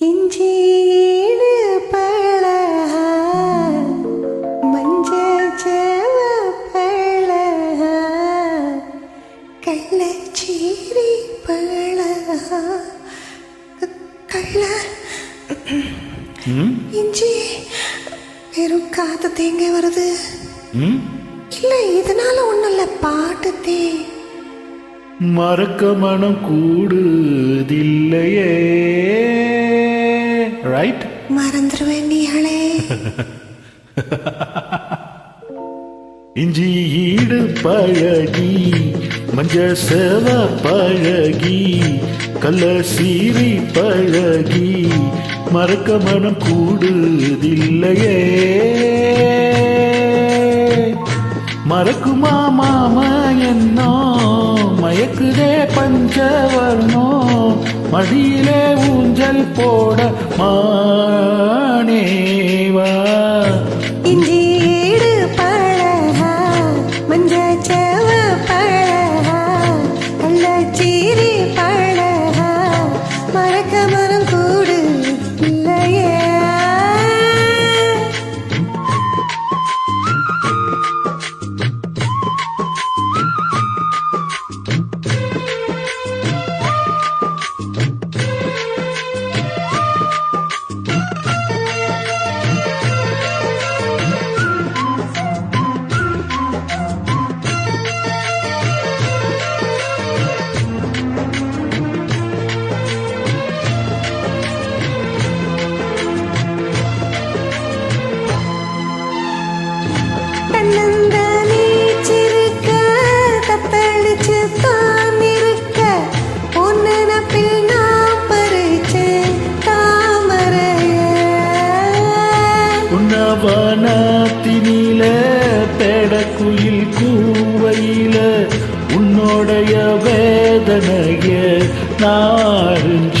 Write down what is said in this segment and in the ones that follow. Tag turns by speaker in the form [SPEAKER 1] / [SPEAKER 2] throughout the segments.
[SPEAKER 1] இஞ்சியீடு பழகா மஞ்சள் சேவ பழகா கள்ளச்சீரி பழகா கள்ள? இஞ்சி. வெறும் காத்து தேங்க வருது? இல்ல இதனால ஒண்ணும் இல்ல பாட்டு தே.
[SPEAKER 2] மறக்க மனம் கூடுதில்லையே.
[SPEAKER 1] மறந்துருவேன் நீங்களே
[SPEAKER 2] இஞ்சி ஈடு பழகி மஞ்ச சேவ பழகி கல்ல சீரி பழகி மறக்க மனம் கூடுதில்லையே. மறக்குமா மாமா என்னோ மயக்குதே பஞ்சவர்ணோ மடியிலே ஊஞ்சல் போட
[SPEAKER 1] மானே. உன்
[SPEAKER 2] பெடக்குயில் கூவையில உன்னோடைய வேதனைய நாருஞ்ச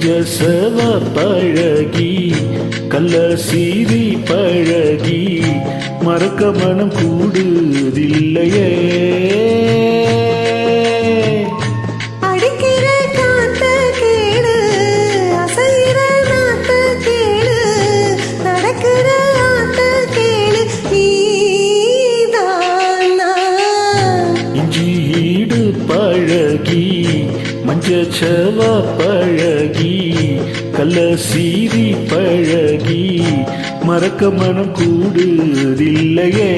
[SPEAKER 2] மஞ்ச சவ பழகி கள்ள சீரி பழகி மறக்க மனம் கூடுதில்லையே. பழகி மஞ்ச சவ அழகி கள்ள சீரி பழகி மறக்க மனம் கூடுதில்லையே.